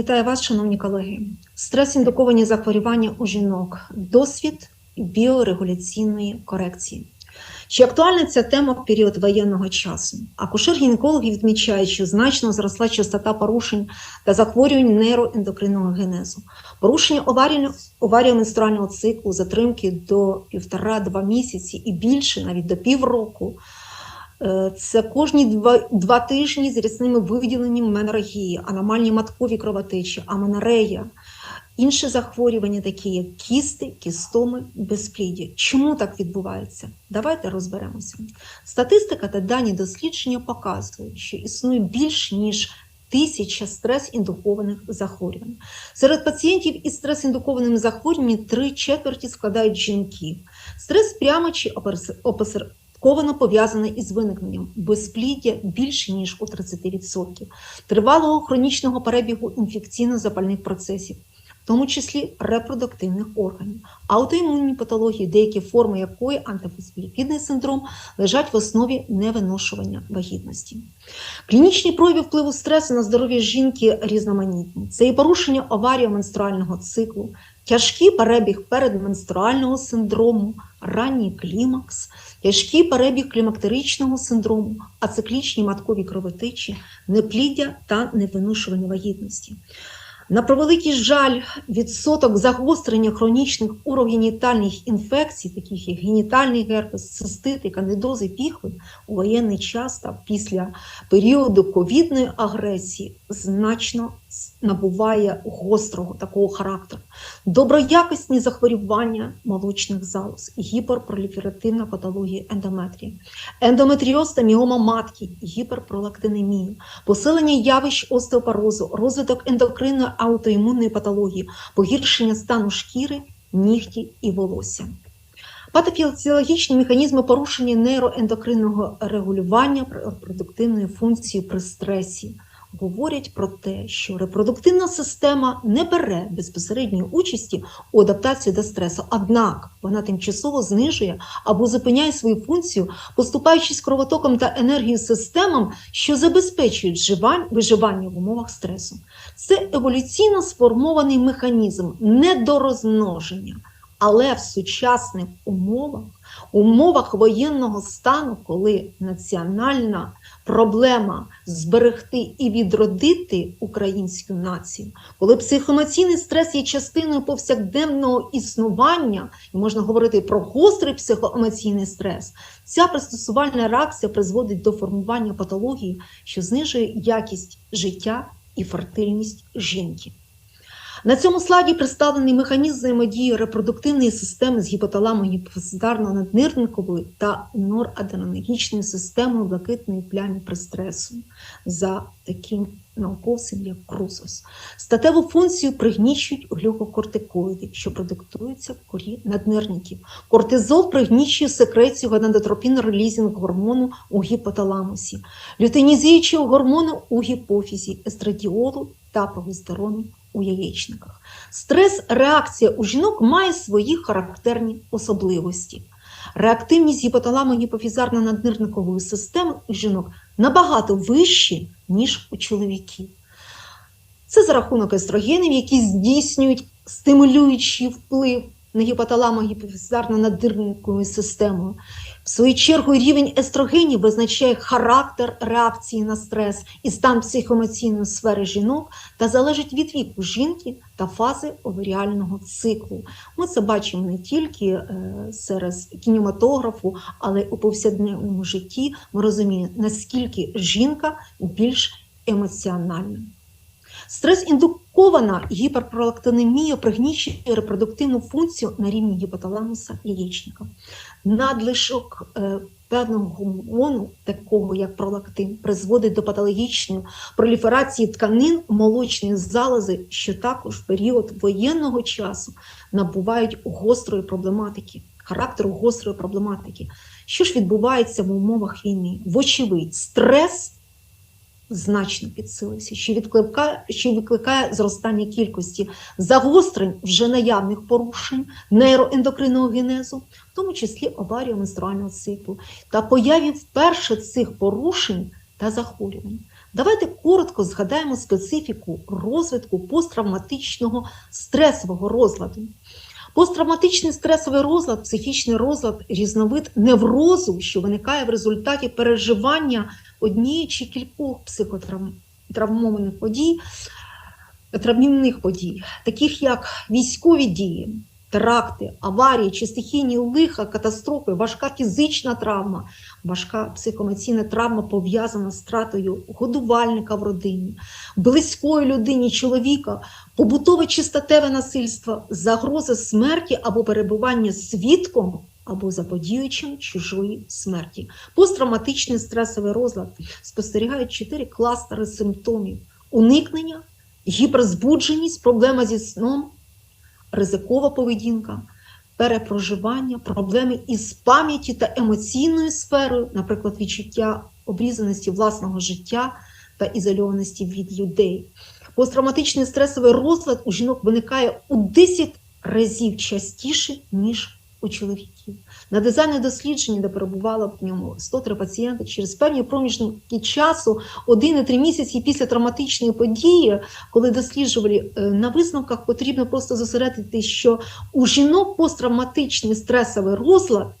Вітаю вас, шановні колеги. Стрес-індуковані захворювання у жінок, досвід біорегуляційної корекції. Чи актуальна ця тема в період воєнного часу? Акушер-гінекологи відмічають, що значно зросла частота порушень та захворювань нейроендокринного генезу, порушення оваріо-менструального циклу, затримки до півтора-два місяці і більше, навіть до півроку. Це кожні два, два тижні з рясними виділенням меноргії, аномальні маткові кровотечі, аменорея, інші захворювання, такі як кісти, кістоми, безпліддя. Чому так відбувається? Давайте розберемося. Статистика та дані дослідження показують, що існує більш ніж тисяча стрес-індукованих захворювань. Серед пацієнтів із стрес-індукованими захворюваннями три четверті складають жінки. Стрес прямо чи Ковано пов'язане із виникненням безпліддя більше ніж у 30%, тривалого хронічного перебігу інфекційно-запальних процесів, тому числі репродуктивних органів, аутоімунні патології, деякі форми якої антифосфоліпідний синдром лежать в основі невиношування вагітності. Клінічні прояви впливу стресу на здоров'я жінки різноманітні. Це і порушення оваріо-менструального циклу, тяжкий перебіг передменструального синдрому, ранній клімакс, тяжкий перебіг клімактеричного синдрому, ациклічні маткові кровотечі, непліддя та невиношування вагітності. На превеликий жаль, відсоток загострення хронічних урогенітальних інфекцій, таких як генітальний герпес, цистити, кандидози, піхви, у воєнний час та після періоду ковідної агресії значно набуває гострого такого характеру. Доброякісні захворювання молочних залоз, гіперпроліферативна патологія ендометрії, ендометріоз та міома матки, гіперпролактинемія, посилення явищ остеопорозу, розвиток ендокринної аутоімунної патології, погіршення стану шкіри, нігті і волосся. Патофізіологічні механізми порушення нейроендокринного регулювання репродуктивної функції при стресі говорять про те, що репродуктивна система не бере безпосередньої участі у адаптації до стресу, однак вона тимчасово знижує або зупиняє свою функцію, поступаючись кровотоком та енергією системам, що забезпечують виживання в умовах стресу. Це еволюційно сформований механізм недорозмноження. Але в сучасних умовах, умовах воєнного стану, коли національна проблема зберегти і відродити українську націю, коли психоемоційний стрес є частиною повсякденного існування, і можна говорити про гострий психоемоційний стрес, ця пристосувальна реакція призводить до формування патології, що знижує якість життя і фертильність жінки. На цьому слайді представлений механізм взаємодії репродуктивної системи з гіпоталамо гіпофізарно наднирниковою та нораденергічною системою блакитної плямі при стресу за таким науковцем, як Крусос. Статеву функцію пригнічують глюкокортикоїди, що продуктуються в корі наднирників. Кортизол пригнічує секрецію гонадотропін-релізінг гормону у гіпоталамусі, лютинізуючого гормону у гіпофізі, естрадіолу та прогестерону у яєчниках. Стрес-реакція у жінок має свої характерні особливості. Реактивність гіпоталамо-гіпофізарно-наднирникової системи у жінок набагато вищі, ніж у чоловіків. Це за рахунок естрогенів, які здійснюють стимулюючий вплив на гіпоталамо-гіпофізарно-надирникову систему. Свою чергу, рівень естрогенів визначає характер реакції на стрес і стан психоемоційної сфери жінок та залежить від віку жінки та фази оваріального циклу. Ми це бачимо не тільки серед кінематографу, але й у повсякденному житті. Ми розуміємо, наскільки жінка більш емоціональна. Стрес-індукована гіперпролактинемія пригнічує репродуктивну функцію на рівні гіпоталамуса яєчника. Надлишок е, певного гормону, такого як пролактин, призводить до патологічної проліферації тканин молочної залози, що також в період воєнного часу набувають гострої проблематики, характеру гострої проблематики. Що ж відбувається в умовах війни? Вочевидь, стрес значно підсилився, що викликає, що викликає зростання кількості загострень вже наявних порушень нейроендокринного генезу, в тому числі оваріо-менструального циклу, та появі вперше цих порушень та захворювань. Давайте коротко згадаємо специфіку розвитку посттравматичного стресового розладу. Посттравматичний стресовий розлад, психічний розлад, різновид неврозу, що виникає в результаті переживання однієї чи кількох психотравмованих подій, травмівних подій, таких як військові дії, теракти, аварії чи стихійні лиха, катастрофи, важка фізична травма, важка психоемоційна травма пов'язана з втратою годувальника в родині, близької людині чоловіка, побутове чи статеве насильство, загроза смерті або перебування свідком. Або заподіючим чужої смерті. Посттравматичний стресовий розлад спостерігають чотири кластери симптомів: уникнення, гіперзбудженість, проблема зі сном, ризикова поведінка, перепроживання, проблеми із пам'яті та емоційною сферою, наприклад, відчуття обрізаності власного життя та ізольованості від людей. Посттравматичний стресовий розлад у жінок виникає у 10 разів частіше, ніж у чоловіків. На дизайне дослідження, де перебувало в ньому 103 пацієнти, через певні проміжки часу, 1-3 місяці після травматичної події, коли досліджували е, на висновках, потрібно просто зосередитись, що у жінок посттравматичний стресовий розлад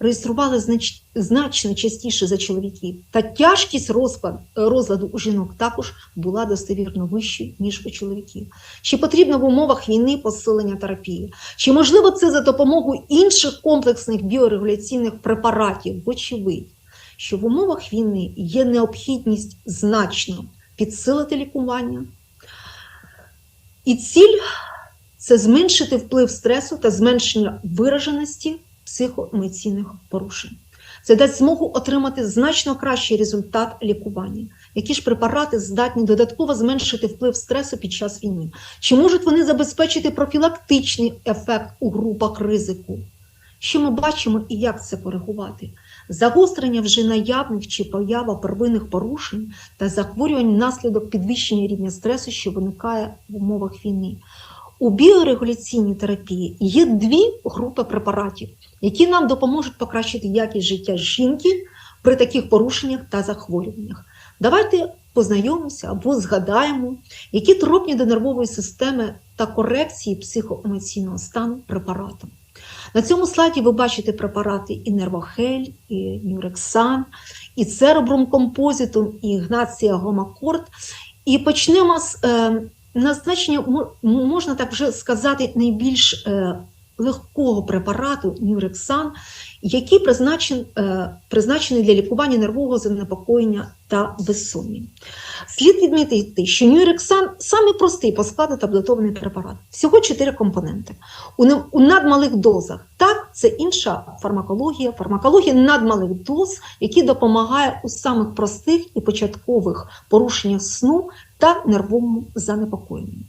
реєстрували знач... значно частіше за чоловіків, та тяжкість розклад... розладу у жінок також була достовірно вищою, ніж у чоловіків. Чи потрібно в умовах війни посилення терапії? Чи можливо це за допомогою інших комплексних біорегуляційних препаратів? Вочевидь, що в умовах війни є необхідність значно підсилити лікування. І ціль це зменшити вплив стресу та зменшення вираженості психоемоційних порушень. Це дасть змогу отримати значно кращий результат лікування. Які ж препарати здатні додатково зменшити вплив стресу під час війни? Чи можуть вони забезпечити профілактичний ефект у групах ризику? Що ми бачимо і як це коригувати? Загострення вже наявних чи поява первинних порушень та захворювань внаслідок підвищення рівня стресу, що виникає в умовах війни. У біорегуляційній терапії є дві групи препаратів, які нам допоможуть покращити якість життя жінки при таких порушеннях та захворюваннях. Давайте познайомимося або згадаємо, які тропні до нервової системи та корекції психоемоційного стану препаратом. На цьому слайді ви бачите препарати і Нервохель, і Нюрексан, і Церебрум Композитум, і Ігнація Гомакорд. І почнемо з е, назначення, можна так вже сказати, найбільш е, легкого препарату Нюрексан, який призначен, е, призначений для лікування нервового занепокоєння та безсоння. Слід відмітити, що Нюрексан самий простий по складу таблетований препарат. Всього 4 компоненти. У надмалих дозах. Так, це інша фармакологія, фармакологія надмалих доз, які допомагає у самих простих і початкових порушеннях сну та нервовому занепокоєнні.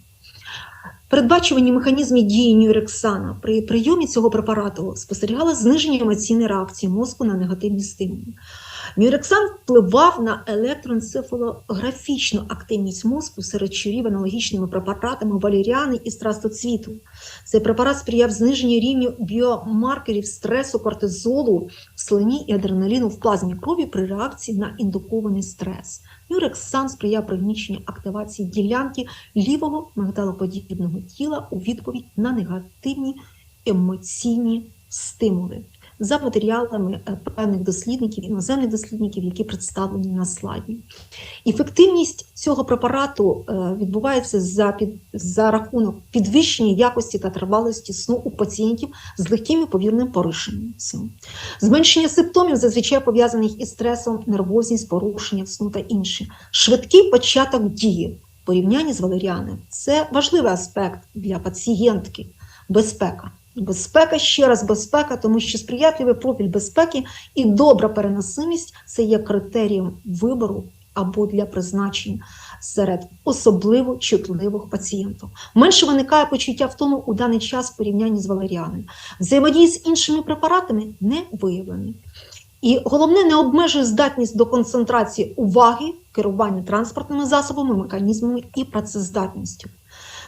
Передбачувані механізми дії Нюрексана при прийомі цього препарату спостерігали зниження емоційної реакції мозку на негативні стимули. Мюрексан впливав на електроенцефалографічну активність мозку серед щурів аналогічними препаратами валеріани і страстоцвіту. Цей препарат сприяв зниженню рівню біомаркерів стресу, кортизолу в слині і адреналіну в плазмі крові при реакції на індукований стрес. Мюрексан сприяв пригніченню активації ділянки лівого мигдалоподібного тіла у відповідь на негативні емоційні стимули за матеріалами е, певних дослідників, іноземних дослідників, які представлені на слайді. Ефективність цього препарату е, відбувається за під, за рахунок підвищення якості та тривалості сну у пацієнтів з легким і повірним порушенням сну, зменшення симптомів, зазвичай пов'язаних із стресом, нервозність, порушення сну та інше, швидкий початок дії. Порівнянні з валеріаною це важливий аспект для пацієнтки безпека. Безпека, ще раз безпека, тому що сприятливий профіль безпеки і добра переносимість це є критерієм вибору або для призначення серед особливо чутливих пацієнтів. Менше виникає почуття втому у даний час в порівнянні з валеріаною. Взаємодії з іншими препаратами не виявлені. І головне, не обмежує здатність до концентрації уваги, керування транспортними засобами, механізмами і працездатністю.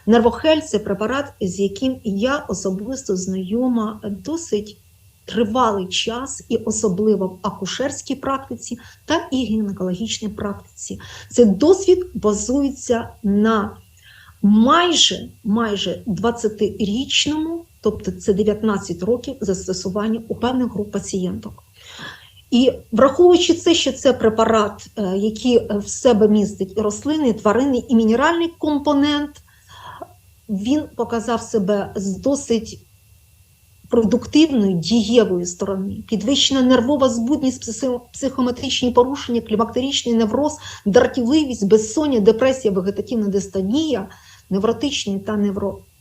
Нервохель це препарат, з яким я особисто знайома досить тривалий час, і особливо в акушерській практиці та і гінекологічній практиці. Цей досвід базується на майже майже 20-річному, тобто це 19 років застосування у певних груп пацієнток. І враховуючи це, що це препарат, е, який в себе містить і рослинний, тваринний і мінеральний компонент, він показав себе з досить продуктивної, дієвої сторони, підвищена нервова збудність, психо- психометричні порушення, клімактеричний невроз, дратівливість, безсоння, депресія, вегетативна дистонія, невротичні та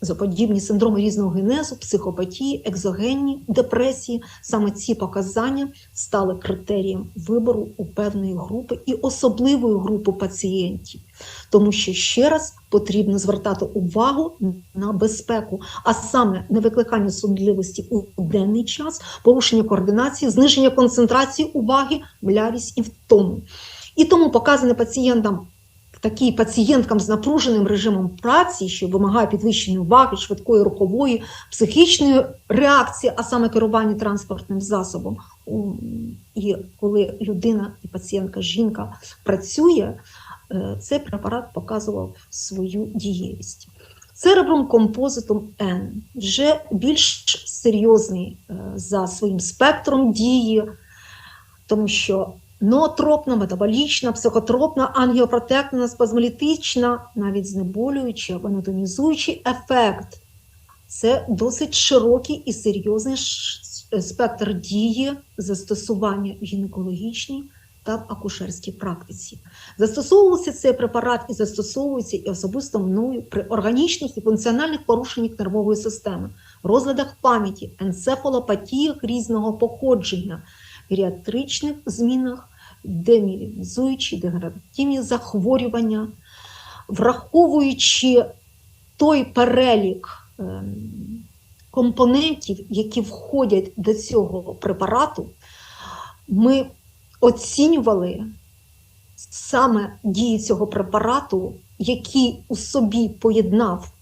неврозоподібні синдроми різного генезу, психопатії, екзогенні депресії. Саме ці показання стали критерієм вибору у певної групи і особливої групи пацієнтів. Тому що ще раз потрібно звертати увагу на безпеку, а саме на викликання сонливості у денний час, порушення координації, зниження концентрації уваги, млявість і втому. І тому показане пацієнтам. Такі пацієнткам з напруженим режимом праці, що вимагає підвищеної уваги, швидкої рухової, психічної реакції, а саме керування транспортним засобом. І коли людина і пацієнтка, жінка працює, е, цей препарат показував свою дієвість. Церебром композитом N вже більш серйозний е, за своїм спектром дії, тому що ноотропна, метаболічна, психотропна, ангіопротектна, спазмолітична, навіть знеболююча, ванотонізуючий ефект. Це досить широкий і серйозний спектр дії застосування в гінекологічній та в акушерській практиці. Застосовувався цей препарат і застосовується і особисто мною при органічних і функціональних порушеннях нервової системи, розладах пам'яті, енцефалопатіях різного походження, геріатричних змінах, демілінізуючі, дегенеративні захворювання, враховуючи той перелік ем, компонентів, які входять до цього препарату, ми оцінювали саме дії цього препарату, який у собі поєднав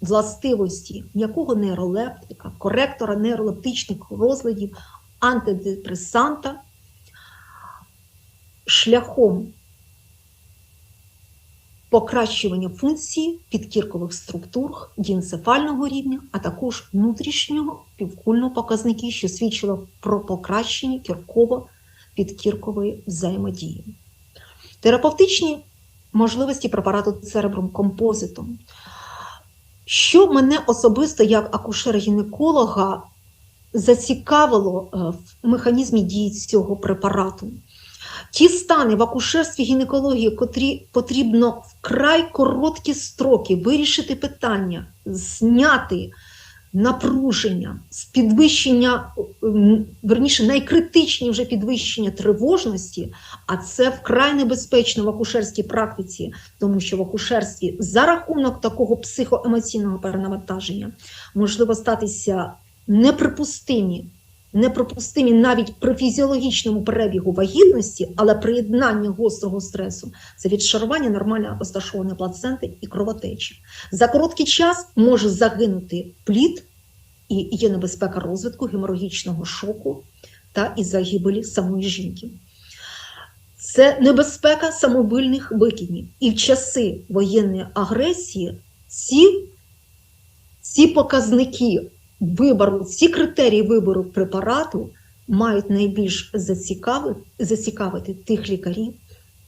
властивості м'якого нейролептика, коректора нейролептичних розладів, антидепресанта шляхом покращування функції підкіркових структур дієнцефального рівня, а також внутрішнього півкульного показники, що свідчило про покращення кірково-підкіркової взаємодії. Терапевтичні можливості препарату церебром композитом. Що мене особисто як акушера-гінеколога зацікавило е, в механізмі дії цього препарату? Ті стани в акушерстві гінекології, котрі потрібно вкрай короткі строки вирішити питання, зняти напруження, з підвищення, верніше, найкритичні вже підвищення тривожності, а це вкрай небезпечно в акушерській практиці, тому що в акушерстві за рахунок такого психоемоційного перенавантаження можливо статися неприпустимі неприпустимі навіть при фізіологічному перебігу вагітності, але приєднання гострого стресу це відшарування нормально розташованої плаценти і кровотечі. За короткий час може загинути плід і є небезпека розвитку геморагічного шоку та і загибелі самої жінки. Це небезпека самовильних викидів. І в часи воєнної агресії ці, ці показники вибору, ці критерії вибору препарату мають найбільш зацікавити, зацікавити тих лікарів,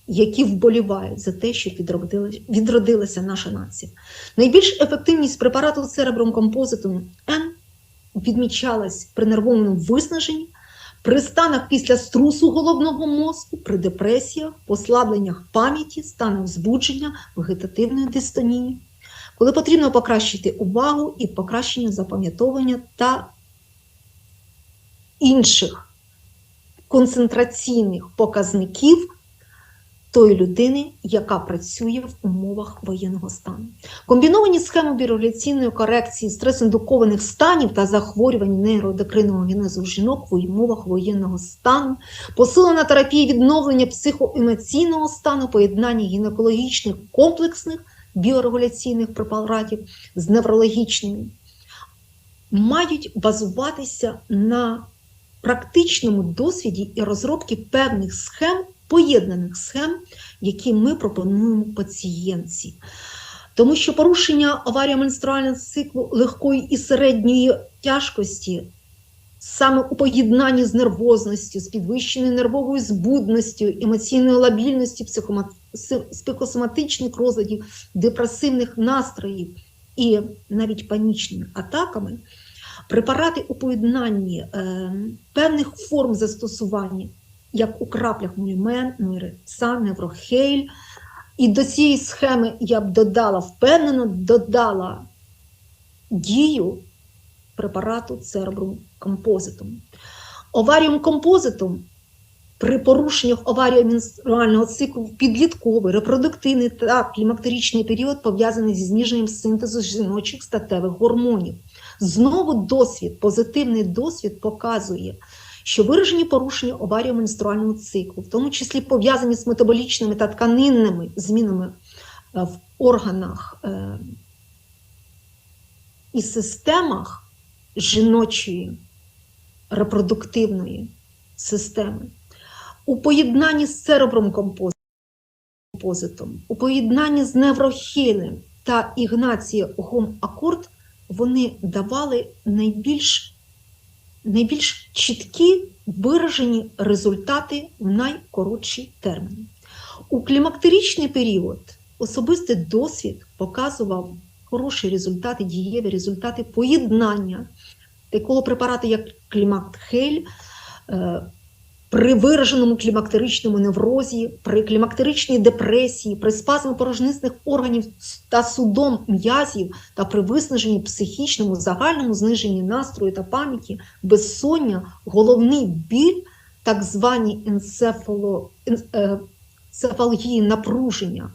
які вболівають за те, відродилась, відродилася наша нація. Найбільш ефективність препарату церебром композитом Н відмічалась при нервовому виснаженні, при станах після струсу головного мозку, при депресіях, послабленнях пам'яті, станах збудження, вегетативної дистонії коли потрібно покращити увагу і покращення запам'ятовування та інших концентраційних показників тої людини, яка працює в умовах воєнного стану. Комбіновані схеми біорегуляційної корекції стрес-індукованих станів та захворювань нейроендокринного генезу жінок в умовах воєнного стану, посилена терапія відновлення психоемоційного стану, поєднання гінекологічних комплексних біорегуляційних препаратів з неврологічними, мають базуватися на практичному досвіді і розробці певних схем, поєднаних схем, які ми пропонуємо пацієнтці. Тому що порушення аварія менструального циклу легкої і середньої тяжкості саме у поєднанні з нервозністю, з підвищеною нервовою збудністю, емоційною лабільністю, психома- психосоматичних розладів, депресивних настроїв і навіть панічними атаками, препарати у поєднанні е, певних форм застосування, як у краплях Мульмен, Нуйрекса, Неврохейль. І до цієї схеми я б додала, впевнено, додала дію препарату церебрум композитум. Оваріум композитум при порушеннях оваріоменструального циклу підлітковий, репродуктивний та клімактеричний період пов'язаний зі зниженням синтезу жіночих статевих гормонів. Знову досвід, позитивний досвід показує, що виражені порушення оваріоменструального циклу, в тому числі пов'язані з метаболічними та тканинними змінами е, в органах е, і системах жіночої репродуктивної системи, у поєднанні з церебром композитом, у поєднанні з неврохілем та ігнацією гом акорд, вони давали найбільш, найбільш чіткі виражені результати в найкоротші терміни. У клімактеричний період особистий досвід показував хороші результати, дієві результати поєднання такого препарату, як клімактхель, е, при вираженому клімактеричному неврозі, при клімактеричній депресії, при спазмі порожнисних органів та судом м'язів та при виснаженні психічному, загальному зниженні настрою та пам'яті, безсоння, головний біль, так звані енцефало, ен- е, напруження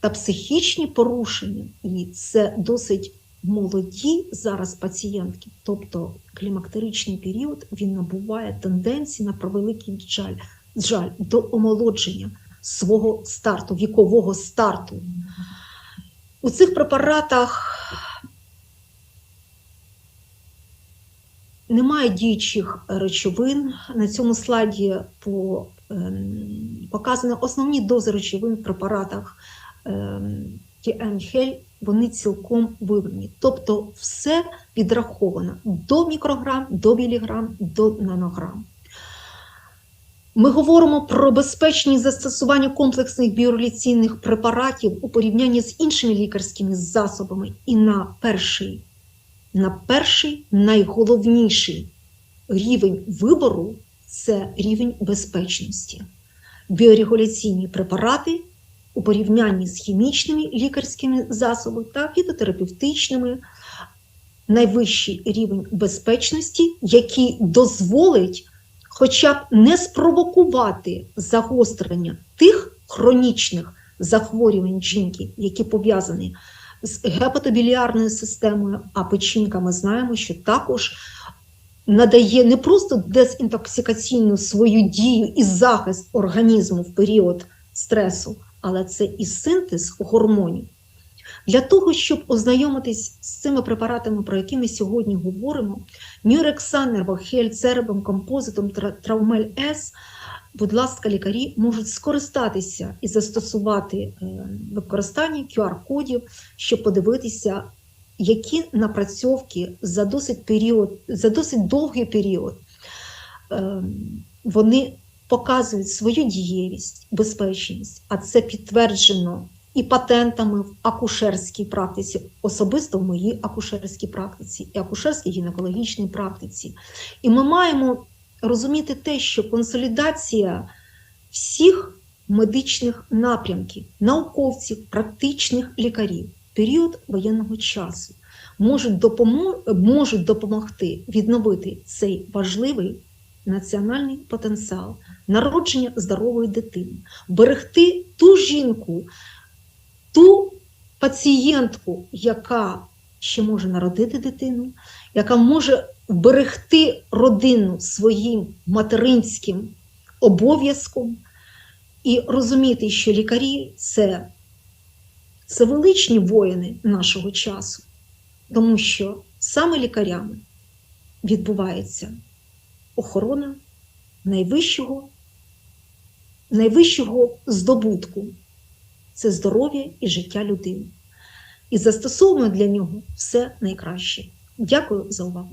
та психічні порушення, і це досить молоді зараз пацієнтки, тобто клімактеричний період, він набуває тенденції на превеликий жаль, жаль до омолодження свого старту, вікового старту. У цих препаратах немає діючих речовин. На цьому слайді по, ем, показані основні дози речовин в препаратах ем, TM-Хель, вони цілком виведені. Тобто все підраховано до мікрограм, до міліграм, до нанограм. Ми говоримо про безпечні застосування комплексних біореліційних препаратів у порівнянні з іншими лікарськими засобами. І на перший, на перший найголовніший рівень вибору це рівень безпечності. Біорегуляційні препарати у порівнянні з хімічними лікарськими засобами та фітотерапевтичними. Найвищий рівень безпечності, який дозволить хоча б не спровокувати загострення тих хронічних захворювань жінки, які пов'язані з гепатобіліарною системою, а печінка ми знаємо, що також надає не просто дезінтоксикаційну свою дію і захист організму в період стресу, але це і синтез гормонів. Для того, щоб ознайомитись з цими препаратами, про які ми сьогодні говоримо, Нюрексан, Нервохель, Церебом, Композитом, Тра- Траумель С, будь ласка, лікарі можуть скористатися і застосувати е, використання QR-кодів, щоб подивитися, які напрацьовки за досить, період, за досить довгий період е, вони показують свою дієвість, безпечність, а це підтверджено і патентами в акушерській практиці, особисто в моїй акушерській практиці, і акушерській гінекологічній практиці. І ми маємо розуміти те, що консолідація всіх медичних напрямків, науковців, практичних лікарів період воєнного часу можуть допомогти відновити цей важливий національний потенціал, народження здорової дитини, берегти ту жінку, ту пацієнтку, яка ще може народити дитину, яка може вберегти родину своїм материнським обов'язком, і розуміти, що лікарі це, це величні воїни нашого часу, тому що саме лікарями відбувається охорона найвищого, найвищого здобутку це здоров'я і життя людини. І застосовуємо для нього все найкраще. Дякую за увагу.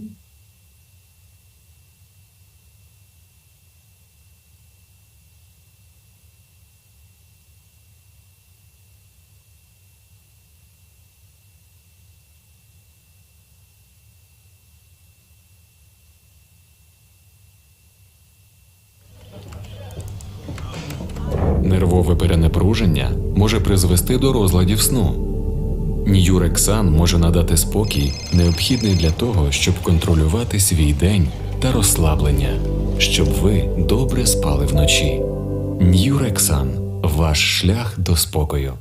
Нервове перенапруження може призвести до розладів сну. Ньюрексан може надати спокій, необхідний для того, щоб контролювати свій день та розслаблення, щоб ви добре спали вночі. Ньюрексан ваш шлях до спокою.